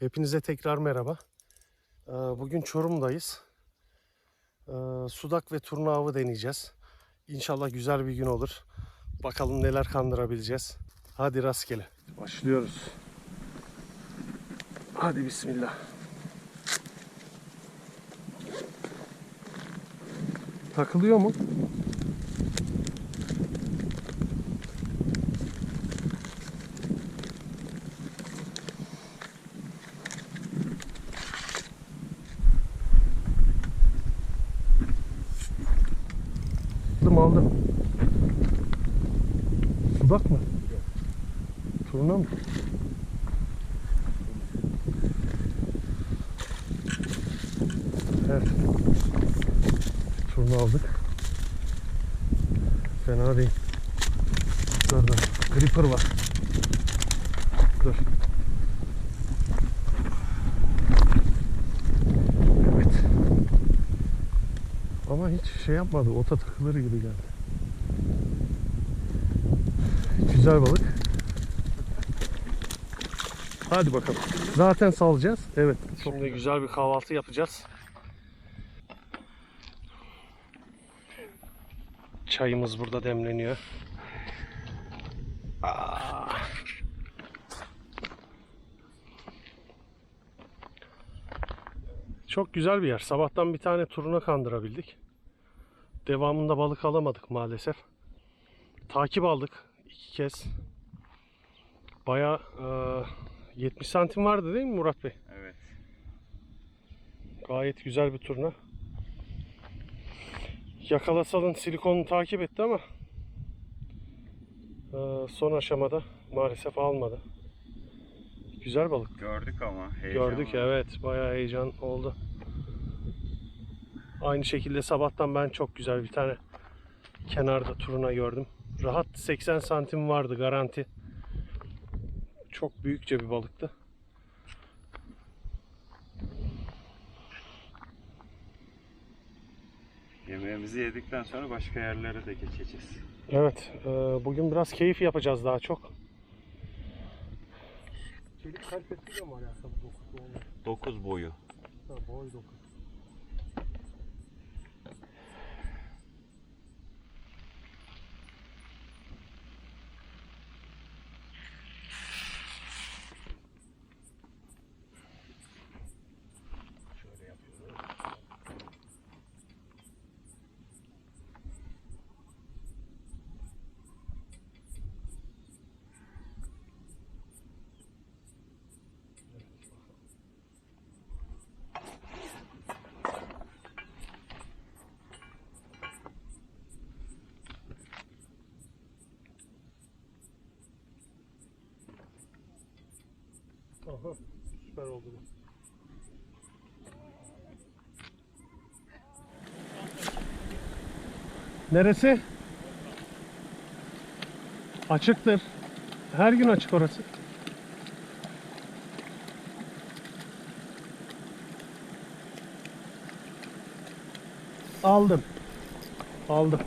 Hepinize tekrar merhaba. Ee, Bugün Çorum'dayız. Ee, Sudak ve turna deneyeceğiz. İnşallah güzel bir gün olur. Bakalım neler kandırabileceğiz. Hadi rastgele. Başlıyoruz. Hadi bismillah. Takılıyor mu? Aldım aldım. Sudak mı? Turna mı? Evet. Turna aldık. Fena değil. Dur. Gripper var. Dur. Evet. Ama hiç şey yapmadı. Ota takılır gibi geldi. Güzel balık. Hadi bakalım. Zaten salacağız. Evet. Şimdi güzel bir kahvaltı yapacağız. Çayımız burada demleniyor. Aa. Çok güzel bir yer. Sabahtan bir tane turuna kandırabildik. Devamında balık alamadık maalesef. Takip aldık iki kez. Baya 70 santim vardı değil mi Murat Bey? Evet. Gayet güzel bir turna. Yakalasalın silikonunu takip etti ama e, son aşamada maalesef almadı. Güzel balık. Gördük ama. Heyecan Gördük var. evet. Bayağı heyecan oldu. Aynı şekilde sabahtan ben çok güzel bir tane kenarda turuna gördüm. Rahat 80 santim vardı garanti. Çok büyükçe bir balıktı. Yemeğimizi yedikten sonra başka yerlere de geçeceğiz. Evet, e, bugün biraz keyif yapacağız daha çok. Çelik kalitesiyle mi alakalı 9 boyu. Boy 9. Şöyle yapıyoruz. Aha, süper oldu bu. Neresi? Açıktır. Her gün açık orası. Aldım. Aldım.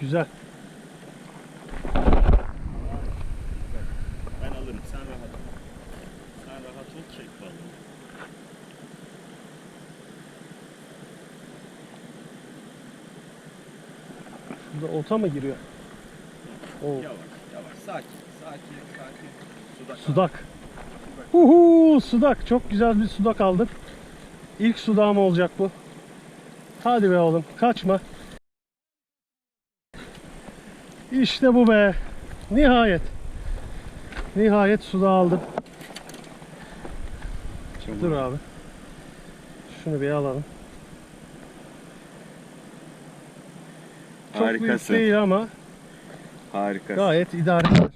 Güzel. Ben alırım sen rahat ol. Sen rahat ol çek balığı. Burada ota mı giriyor? O Yavaş yavaş sakin sakin sakin. Suda kal. sudak. Uhu sudak. Çok güzel bir sudak aldım. İlk sudağım olacak bu. Hadi be oğlum kaçma. İşte bu be. Nihayet. Nihayet suda aldım. Çabuk. Dur abi. Şunu bir alalım. Çok büyük Harikasın. değil ama Harikasın. gayet idare eder.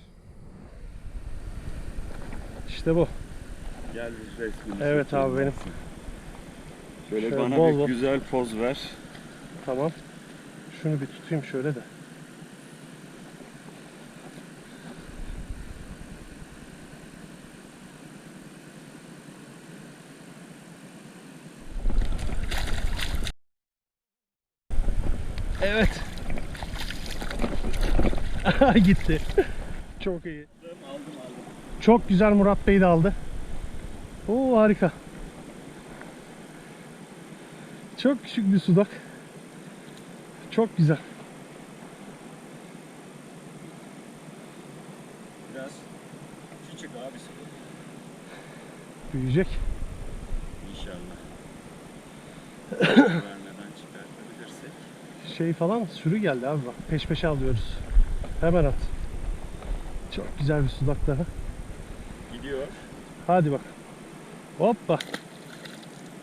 İşte bu. Gel biz resmini Evet çekelim abi, benim. ben. Şöyle, Şöyle bana bol bir bol. güzel poz ver. Tamam. Şunu bir tutayım şöyle de. Evet. Gitti. Çok iyi. Aldım aldım. Çok güzel Murat Bey de aldı. Oo harika. Çok küçük bir sudak. Çok güzel. Biraz küçük abisi. Büyüyecek. İnşallah. Şey falan sürü geldi abi bak. Peş peşe alıyoruz. Hemen at. Çok güzel bir sudak daha. Gidiyor. Hadi bak. Hoppa.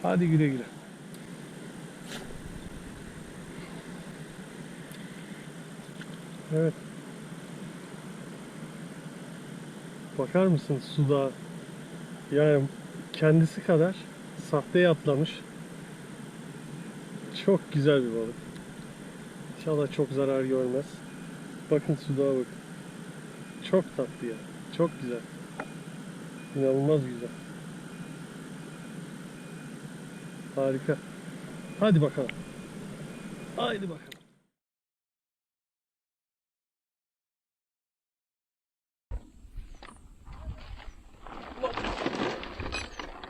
Hadi güle güle. Evet. Bakar mısın suda? Yani kendisi kadar sahteye atlamış. Çok güzel bir balık. İnşallah çok zarar görmez. Bakın suda bak. Çok tatlı ya. Çok güzel. İnanılmaz güzel. Harika. Hadi bakalım. Haydi bakalım.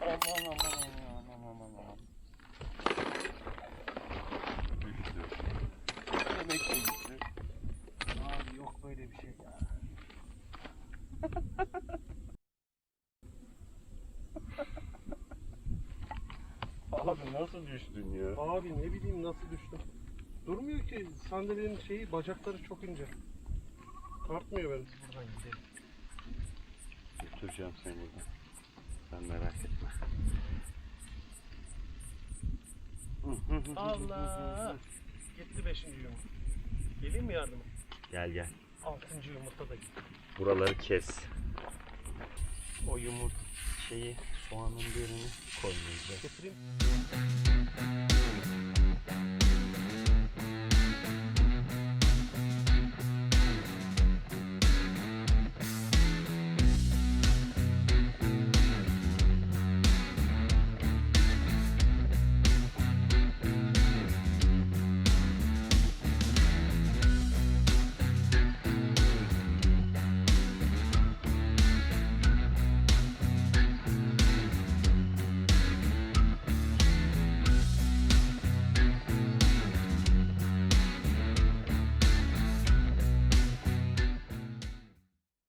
Aman aman aman aman aman aman. Düştü. Demek ki gitti. Abi yok böyle bir şey ya. Abi nasıl düştün ya? Abi ne bileyim nasıl düştüm. Durmuyor ki sandalyenin şeyi bacakları çok ince. Tartmıyor beni. Buradan gidelim. Götüreceğim seni de. Sen merak etme. Allah! Gitti beşinci yumurta. Geleyim mi yardıma? Gel gel. Altıncı yumurta da gitti. Buraları kes. O yumurta şeyi soğanın birini koymayacağız. Getireyim.